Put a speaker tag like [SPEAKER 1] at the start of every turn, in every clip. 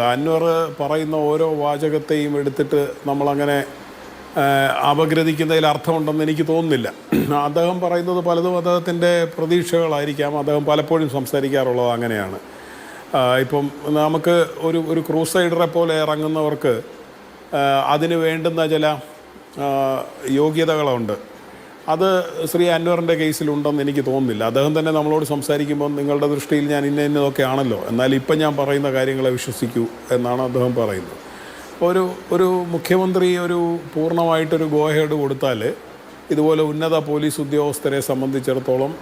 [SPEAKER 1] അൻവർ പറയുന്ന ഓരോ വാചകത്തെയും എടുത്തിട്ട് നമ്മളങ്ങനെ അപഗ്രഥിക്കുന്നതിൽ അർത്ഥമുണ്ടെന്ന് എനിക്ക് തോന്നുന്നില്ല. അദ്ദേഹം പറയുന്നത് പലതും അദ്ദേഹത്തിന്റെ പ്രതീക്ഷകളായിരിക്കാം. അദ്ദേഹം പലപ്പോഴും സംസാരിക്കാറുള്ളത് അങ്ങനെയാണ്. ഇപ്പം നമുക്ക് ഒരു ഒരു ക്രൂസൈഡറെ പോലെ ഇറങ്ങുന്നവർക്ക് അതിന് വേണ്ടുന്ന ചില യോഗ്യതകളുണ്ട്. അത് ശ്രീ അൻവറിന്റെ കേസിലുണ്ടെന്ന് എനിക്ക് തോന്നുന്നില്ല. അദ്ദേഹം തന്നെ നമ്മളോട് സംസാരിക്കുമ്പോൾ നിങ്ങളുടെ ദൃഷ്ടിയിൽ ഞാൻ ഇന്ന ഇന്നതൊക്കെ ആണല്ലോ. എന്നാൽ ഇപ്പം ഞാൻ പറയുന്ന കാര്യങ്ങളെ വിശ്വസിക്കൂ എന്നാണ് അദ്ദേഹം പറയുന്നത്. ഒരു ഒരു മുഖ്യമന്ത്രി ഒരു പൂർണമായിട്ടൊരു ഗോഹേഡ് കൊടുത്താൽ ഇതുപോലെ ഉന്നത പോലീസ് ഉദ്യോഗസ്ഥരെ സംബന്ധിച്ചിടത്തോളം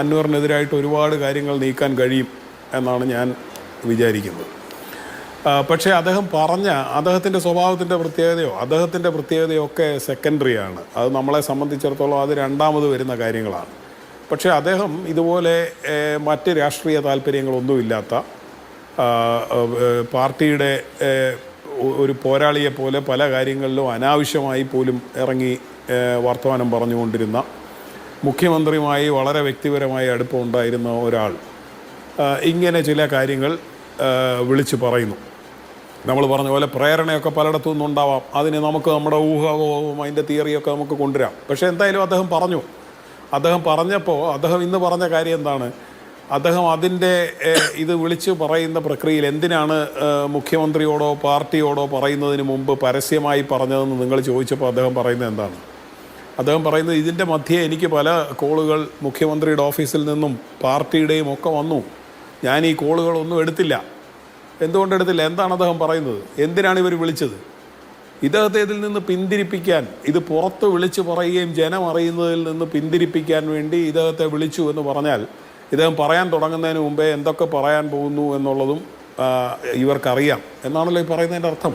[SPEAKER 1] അൻവറിനെതിരായിട്ട് ഒരുപാട് കാര്യങ്ങൾ നീക്കാൻ കഴിയും എന്നാണ് ഞാൻ വിചാരിക്കുന്നത്. പക്ഷേ അദ്ദേഹം പറഞ്ഞ അദ്ദേഹത്തിന്റെ സ്വഭാവത്തിന്റെ പ്രത്യേകതയോ അദ്ദേഹത്തിന്റെ പ്രത്യേകതയോ ഒക്കെ സെക്കൻഡറിയാണ് അത് നമ്മളെ സംബന്ധിച്ചിടത്തോളം അത് രണ്ടാമത് വരുന്ന കാര്യങ്ങളാണ്. പക്ഷേ അദ്ദേഹം ഇതുപോലെ മറ്റ് രാഷ്ട്രീയ താല്പര്യങ്ങളൊന്നുമില്ലാത്ത പാർട്ടിയുടെ ഒരു പോരാളിയെ പോലെ പല കാര്യങ്ങളിലും അനാവശ്യമായി പോലും ഇറങ്ങി വർത്തമാനം പറഞ്ഞുകൊണ്ടിരുന്ന മുഖ്യമന്ത്രിയുമായി വളരെ വ്യക്തിപരമായി അടുപ്പമുണ്ടായിരുന്ന ഒരാൾ. ഇങ്ങനെ ചില കാര്യങ്ങൾ വിളിച്ചു പറയുന്നു. നമ്മൾ പറഞ്ഞ പോലെ പ്രേരണയൊക്കെ പലയിടത്തു നിന്നുണ്ടാവാം. അതിന് നമുക്ക് നമ്മുടെ ഊഹവും അതിന്റെ തിയറിയൊക്കെ നമുക്ക് കൊണ്ടുവരാം. പക്ഷേ എന്തായാലും അദ്ദേഹം പറഞ്ഞു. അദ്ദേഹം പറഞ്ഞപ്പോൾ അദ്ദേഹം ഇന്ന് പറഞ്ഞ കാര്യം എന്താണ്? അദ്ദേഹം അതിന്റെ ഇത് വിളിച്ച് പറയുന്ന പ്രക്രിയയിൽ എന്തിനാണ് മുഖ്യമന്ത്രിയോടോ പാർട്ടിയോടോ പറയുന്നതിന് മുമ്പ് പരസ്യമായി പറഞ്ഞതെന്ന് നിങ്ങൾ ചോദിച്ചപ്പോൾ അദ്ദേഹം പറയുന്നത് എന്താണ്? അദ്ദേഹം പറയുന്നത് ഇതിന്റെ മധ്യേ എനിക്ക് പല കോളുകൾ മുഖ്യമന്ത്രിയുടെ ഓഫീസിൽ നിന്നും പാർട്ടിയുടെയും ഒക്കെ വന്നു. ഞാൻ ഈ കോളുകളൊന്നും എടുത്തില്ല. എന്തുകൊണ്ട് എടുത്തില്ല? എന്താണ് അദ്ദേഹം പറയുന്നത്? എന്തിനാണ് ഇവർ വിളിച്ചത്? ഇദ്ദേഹത്തെ ഇതിൽ നിന്ന് പിന്തിരിപ്പിക്കാൻ ഇത് പുറത്ത് വിളിച്ചു പറയുകയും ജനം അറിയുന്നതിൽ നിന്ന് പിന്തിരിപ്പിക്കാൻ വേണ്ടി ഇദ്ദേഹത്തെ വിളിച്ചു എന്ന് പറഞ്ഞാൽ ഇദ്ദേഹം പറയാൻ തുടങ്ങുന്നതിന് മുമ്പേ എന്തൊക്കെ പറയാൻ പോകുന്നു എന്നുള്ളതും ഇവർക്കറിയാം എന്നാണല്ലോ ഈ പറയുന്നതിന്റെ അർത്ഥം.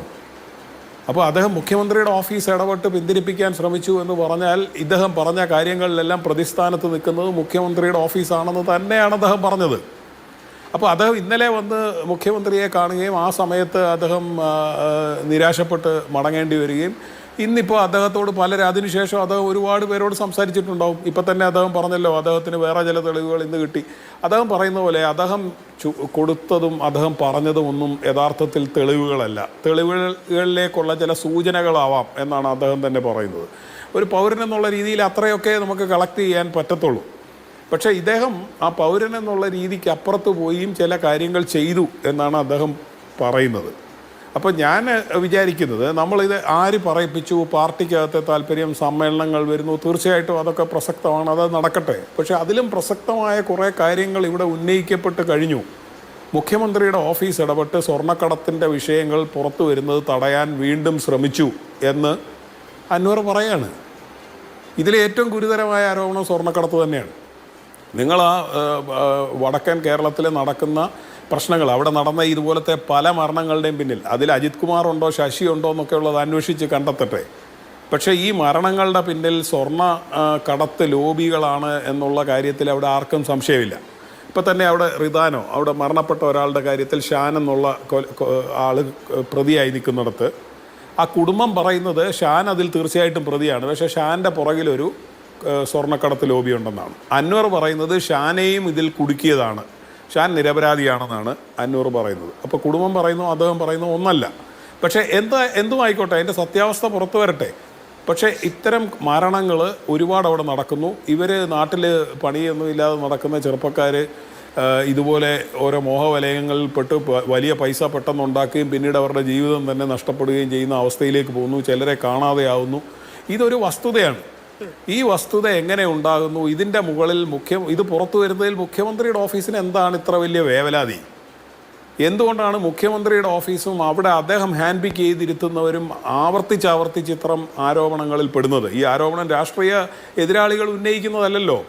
[SPEAKER 1] അപ്പോൾ അദ്ദേഹം മുഖ്യമന്ത്രിയുടെ ഓഫീസ് ഇടപെട്ട് പിന്തിരിപ്പിക്കാൻ ശ്രമിച്ചു എന്ന് പറഞ്ഞാൽ ഇദ്ദേഹം പറഞ്ഞ കാര്യങ്ങളിലെല്ലാം പ്രതിസ്ഥാനത്ത് നിൽക്കുന്നത് മുഖ്യമന്ത്രിയുടെ ഓഫീസാണെന്ന് തന്നെയാണ് അദ്ദേഹം പറഞ്ഞത്. അപ്പോൾ അദ്ദേഹം ഇന്നലെ വന്ന് മുഖ്യമന്ത്രിയെ കാണുകയും ആ സമയത്ത് അദ്ദേഹം നിരാശപ്പെട്ട് മടങ്ങേണ്ടി വരികയും ഇന്നിപ്പോൾ അദ്ദേഹത്തോട് പലരും അതിനുശേഷം അദ്ദേഹം ഒരുപാട് പേരോട് സംസാരിച്ചിട്ടുണ്ടാവും. ഇപ്പം തന്നെ അദ്ദേഹം പറഞ്ഞല്ലോ അദ്ദേഹത്തിന് വേറെ ചില തെളിവുകൾ ഇന്ന് കിട്ടി. അദ്ദേഹം പറയുന്ന പോലെ അദ്ദേഹം കൊടുത്തതും അദ്ദേഹം പറഞ്ഞതും ഒന്നും യഥാർത്ഥത്തിൽ തെളിവുകളല്ല. തെളിവുകളിലേക്കുള്ള ചില സൂചനകളാവാം എന്നാണ് അദ്ദേഹം തന്നെ പറയുന്നത്. ഒരു പൗരൻ എന്നുള്ള രീതിയിൽ അത്രയൊക്കെ നമുക്ക് കളക്ട് ചെയ്യാൻ പറ്റത്തുള്ളൂ. പക്ഷേ ഇദ്ദേഹം ആ പൗരൻ എന്നുള്ള രീതിക്ക് അപ്പുറത്ത് പോയും ചില കാര്യങ്ങൾ ചെയ്തു എന്നാണ് അദ്ദേഹം പറയുന്നത്. അപ്പോൾ ഞാൻ വിചാരിക്കുന്നത് നമ്മളിത് ആര് പറയിപ്പിച്ചു? പാർട്ടിക്കകത്തെ താല്പര്യം സമ്മേളനങ്ങൾ വരുന്നു തീർച്ചയായിട്ടും അതൊക്കെ പ്രസക്തമാണ് അത് നടക്കട്ടെ. പക്ഷേ അതിലും പ്രസക്തമായ കുറേ കാര്യങ്ങൾ ഇവിടെ ഉന്നയിക്കപ്പെട്ട് കഴിഞ്ഞു. മുഖ്യമന്ത്രിയുടെ ഓഫീസ് ഇടപെട്ട് സ്വർണക്കടത്തിന്റെ വിഷയങ്ങൾ പുറത്തു വരുന്നത് തടയാൻ വീണ്ടും ശ്രമിച്ചു എന്ന് അൻവർ പറയാണ്. ഇതിലെ ഏറ്റവും ഗുരുതരമായ ആരോപണം സ്വർണക്കടത്ത് തന്നെയാണ്. നിങ്ങൾ ആ വടക്കൻ കേരളത്തിൽ നടക്കുന്ന പ്രശ്നങ്ങൾ അവിടെ നടന്ന ഇതുപോലത്തെ പല മരണങ്ങളുടെയും പിന്നിൽ അതിൽ അജിത് കുമാർ ഉണ്ടോ ശശി ഉണ്ടോ എന്നൊക്കെ ഉള്ളത് അന്വേഷിച്ച് കണ്ടെത്തട്ടെ. പക്ഷേ ഈ മരണങ്ങളുടെ പിന്നിൽ സ്വർണ കടത്ത് ലോബികളാണ് എന്നുള്ള കാര്യത്തിൽ അവിടെ ആർക്കും സംശയമില്ല. ഇപ്പം തന്നെ അവിടെ റിദാനോ അവിടെ മരണപ്പെട്ട ഒരാളുടെ കാര്യത്തിൽ ഷാൻ എന്നുള്ള കൊ- പ്രതിയായി നിൽക്കുന്നിടത്ത് ആ കുടുംബം പറയുന്നത് ഷാൻ അതിൽ തീർച്ചയായിട്ടും പ്രതിയാണ്. പക്ഷേ ഷാന്റെ പുറകിലൊരു സ്വർണക്കടത്ത് ലോബി ഉണ്ടെന്നാണ്. അൻവർ പറയുന്നത് ഷാനെയും ഇതിൽ കുടുക്കിയതാണ്. ഷാൻ നിരപരാധിയാണെന്നാണ് അന്വർ പറയുന്നത്. അപ്പോൾ കുടുംബം പറയുന്നു അദ്ദേഹം പറയുന്നു ഒന്നല്ല. പക്ഷേ എന്താ എന്തും ആയിക്കോട്ടെ അതിന്റെ സത്യാവസ്ഥ പുറത്തു വരട്ടെ. പക്ഷേ ഇത്തരം മരണങ്ങൾ ഒരുപാട് അവിടെ നടക്കുന്നു. ഇവർ നാട്ടിൽ പണിയൊന്നും ഇല്ലാതെ നടക്കുന്ന ചെറുപ്പക്കാർ ഇതുപോലെ ഓരോ മോഹവലയങ്ങളിൽ പെട്ട് വലിയ പൈസ പെട്ടെന്ന് ഉണ്ടാക്കുകയും പിന്നീട് അവരുടെ ജീവിതം തന്നെ നഷ്ടപ്പെടുകയും ചെയ്യുന്ന അവസ്ഥയിലേക്ക് പോകുന്നു. ചിലരെ കാണാതെയാവുന്നു. ഇതൊരു വസ്തുതയാണ്. ഈ വസ്തുത എങ്ങനെ ഉണ്ടാകുന്നു? ഇതിന്റെ മുകളിൽ മുഖ്യ ഇത് പുറത്തു വരുന്നതിൽ മുഖ്യമന്ത്രിയുടെ ഓഫീസിന് എന്താണ് ഇത്ര വലിയ വേവലാതി? എന്തുകൊണ്ടാണ് മുഖ്യമന്ത്രിയുടെ ഓഫീസും അവിടെ അദ്ദേഹം ഹാൻഡ് പിക്ക് ചെയ്തിരുത്തുന്നവരും ആവർത്തിച്ച് ആവർത്തിച്ച് ഇത്തരം ആരോപണങ്ങളിൽ പെടുന്നത്? ഈ ആരോപണം രാഷ്ട്രീയ എതിരാളികൾ ഉന്നയിക്കുന്നതല്ലല്ലോ.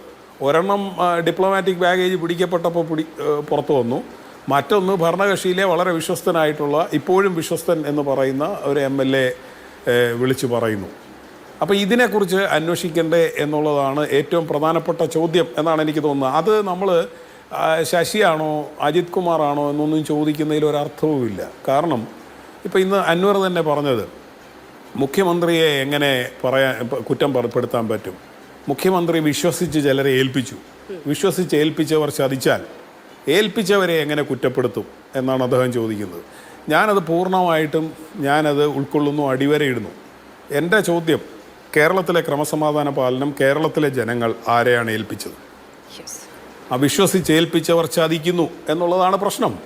[SPEAKER 1] ഒരെണ്ണം ഡിപ്ലോമാറ്റിക് ബാഗേജ് പിടിക്കപ്പെട്ടപ്പോൾ പിടി പുറത്തു വന്നു. മറ്റൊന്ന് ഭരണകക്ഷിയിലെ വളരെ വിശ്വസ്തനായിട്ടുള്ള ഇപ്പോഴും വിശ്വസ്തൻ എന്ന് പറയുന്ന ഒരു എം വിളിച്ചു പറയുന്നു. അപ്പോൾ ഇതിനെക്കുറിച്ച് അന്വേഷിക്കണ്ടേ എന്നുള്ളതാണ് ഏറ്റവും പ്രധാനപ്പെട്ട ചോദ്യം എന്നാണ് എനിക്ക് തോന്നുന്നത്. അത് നമ്മൾ ശശിയാണോ അജിത് കുമാറാണോ എന്നൊന്നും ചോദിക്കുന്നതിൽ ഒരർത്ഥവുമില്ല കാരണം ഇപ്പോൾ ഇന്ന് അൻവർ തന്നെ പറഞ്ഞത് മുഖ്യമന്ത്രിയെ എങ്ങനെ പറയാൻ കുറ്റം പറപ്പെടുത്താൻ പറ്റും? മുഖ്യമന്ത്രി വിശ്വസിച്ച് ചിലരെ ഏൽപ്പിച്ചു. വിശ്വസിച്ച് ഏൽപ്പിച്ചവർ ചതിച്ചാൽ ഏൽപ്പിച്ചവരെ എങ്ങനെ കുറ്റപ്പെടുത്തും എന്നാണ് അദ്ദേഹം ചോദിക്കുന്നത്. ഞാനത് പൂർണമായിട്ടും ഞാനത് ഉൾക്കൊള്ളുന്നു അടിവരയിടുന്നു. എന്റെ ചോദ്യം കേരളത്തിലെ ക്രമസമാധാന പാലനം കേരളത്തിലെ ജനങ്ങൾ ആരെയാണ് ഏൽപ്പിച്ചത്?
[SPEAKER 2] അവിശ്വസിച്ച്
[SPEAKER 1] ഏൽപ്പിച്ചവർ ചതിക്കുന്നു എന്നുള്ളതാണ് പ്രശ്നം.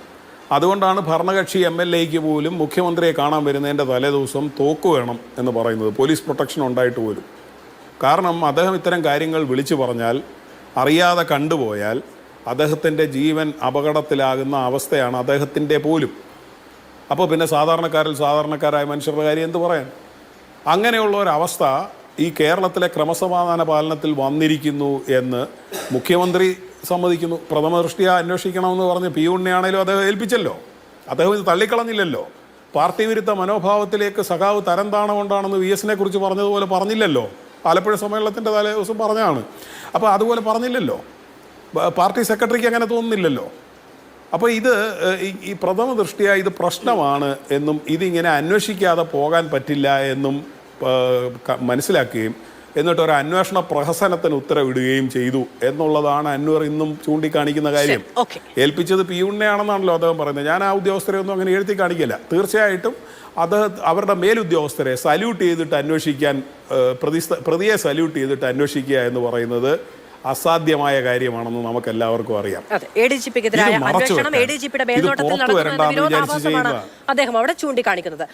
[SPEAKER 1] അതുകൊണ്ടാണ് ഭരണകക്ഷി എം എൽ എക്ക് പോലും മുഖ്യമന്ത്രിയെ കാണാൻ വരുന്നതിന്റെ തലേദിവസം തോക്ക് വേണം എന്ന് പറയുന്നത്. പോലീസ് പ്രൊട്ടക്ഷൻ ഉണ്ടായിട്ട് പോലും. കാരണം അദ്ദേഹം ഇത്തരം കാര്യങ്ങൾ വിളിച്ചു പറഞ്ഞാൽ അറിയാതെ കണ്ടുപോയാൽ അദ്ദേഹത്തിന്റെ ജീവൻ അപകടത്തിലാകുന്ന അവസ്ഥയാണ് അദ്ദേഹത്തിന്റെ പോലും. അപ്പോൾ പിന്നെ സാധാരണക്കാരിൽ സാധാരണക്കാരായ മനുഷ്യരുടെ കാര്യം എന്ത് പറയാൻ? അങ്ങനെയുള്ള ഒരവസ്ഥ ഈ കേരളത്തിലെ ക്രമസമാധാന പാലനത്തിൽ വന്നിരിക്കുന്നു എന്ന് മുഖ്യമന്ത്രി സമ്മതിക്കുന്നു. പ്രഥമ ദൃഷ്ടിയ അന്വേഷിക്കണമെന്ന് പറഞ്ഞ് പി ഉണ്ണിയാണേലും അദ്ദേഹം ഏൽപ്പിച്ചല്ലോ. അദ്ദേഹം ഇത് തള്ളിക്കളഞ്ഞില്ലല്ലോ. പാർട്ടി വിരുദ്ധ മനോഭാവത്തിലേക്ക് സഖാവ് തരം താണ കൊണ്ടാണെന്ന് വി എസിനെ കുറിച്ച് പറഞ്ഞതുപോലെ പറഞ്ഞില്ലല്ലോ. ആലപ്പുഴ സമ്മേളനത്തിന്റെ തലേ ദിവസം പറഞ്ഞതാണ്. അപ്പോൾ അതുപോലെ പറഞ്ഞില്ലല്ലോ. പാർട്ടി സെക്രട്ടറിക്ക് അങ്ങനെ തോന്നുന്നില്ലല്ലോ. അപ്പോൾ ഇത് ഈ- പ്രഥമ ദൃഷ്ടിയ ഇത് പ്രശ്നമാണ് എന്നും ഇതിങ്ങനെ അന്വേഷിക്കാതെ പോകാൻ പറ്റില്ല എന്നും മനസ്സിലാക്കുകയും എന്നിട്ട് ഒരു അന്വേഷണ പ്രഹസനത്തിന് ഉത്തരവിടുകയും ചെയ്തു എന്നുള്ളതാണ് അന്വർ ഇന്നും ചൂണ്ടിക്കാണിക്കുന്ന കാര്യം. ഏൽപ്പിച്ചത് പി ഉണ്ണയാണെന്നാണല്ലോ അദ്ദേഹം പറയുന്നത്. ഞാൻ ആ ഉദ്യോഗസ്ഥരെ ഒന്നും അങ്ങനെ എഴുതി കാണിക്കില്ല. തീർച്ചയായിട്ടും അത് അവരുടെ മേലുദ്യോഗസ്ഥരെ സല്യൂട്ട് ചെയ്തിട്ട് അന്വേഷിക്കാൻ പ്രതി പ്രതിയെ സല്യൂട്ട് ചെയ്തിട്ട് അന്വേഷിക്കുക എന്ന് പറയുന്നത് അസാധ്യമായ കാര്യമാണെന്ന് നമുക്ക് എല്ലാവർക്കും അറിയാം
[SPEAKER 2] അദ്ദേഹം അവിടെ ചൂണ്ടിക്കാണിക്കുന്നത്.